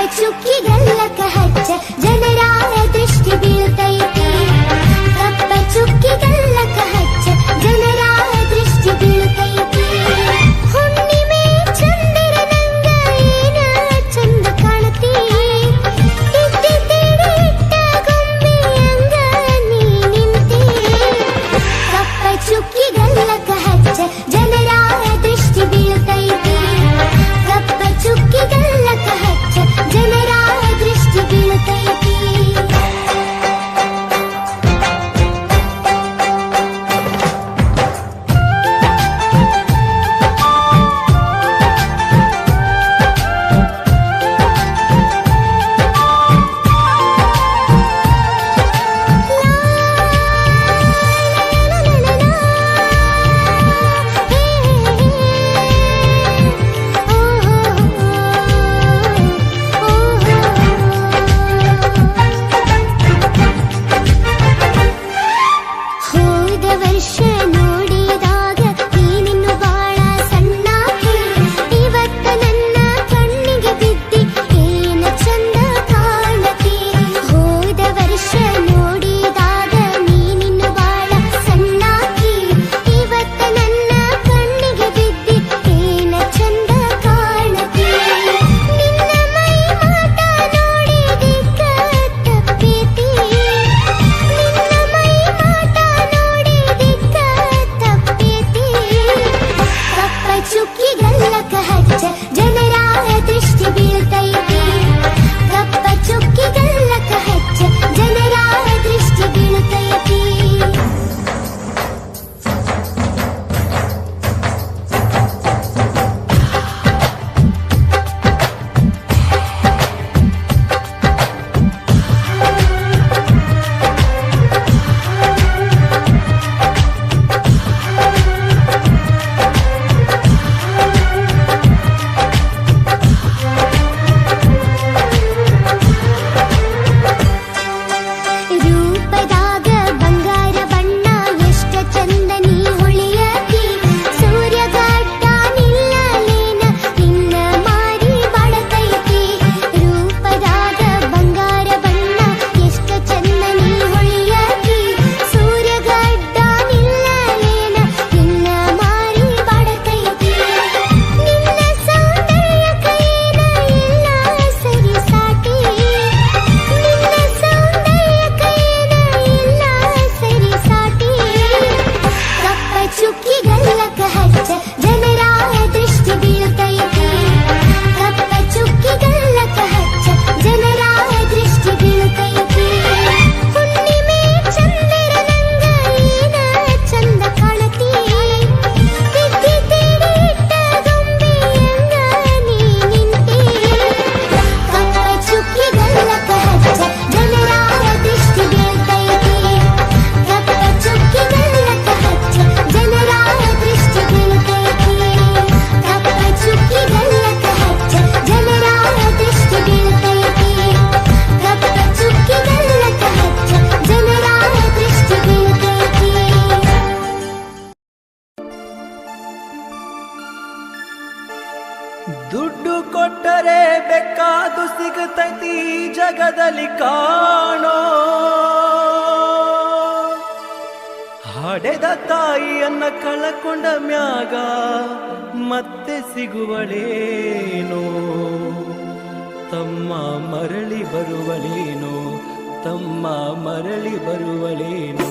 ಕಪ್ಪಚುಕ್ಕಿಗೆಲ್ಲಕ ಹಚ್ಚ ಜನರ ದೃಷ್ಟಿ ಬೀಳ್ತೈತಿ ಕಪ್ಪಚುಕ್ಕಿಗಳ ದುಡ್ಡು ಕೊಟ್ಟರೆ ಬೇಕಾದು ಸಿಗುತ್ತೈತಿ ಜಗದಲ್ಲಿ ಕಾಣೋ. ಹಡೆದ ತಾಯಿಯನ್ನ ಕಳಕೊಂಡ ಮ್ಯಾಗ ಮತ್ತೆ ಸಿಗುವಳೇನೋ. ತಮ್ಮ ಮರಳಿ ಬರುವಳೇನೋ, ತಮ್ಮ ಮರಳಿ ಬರುವಳೇನೋ.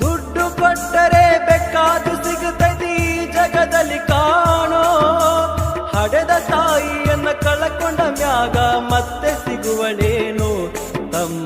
ದುಡ್ಡು ಕೊಟ್ಟರೆ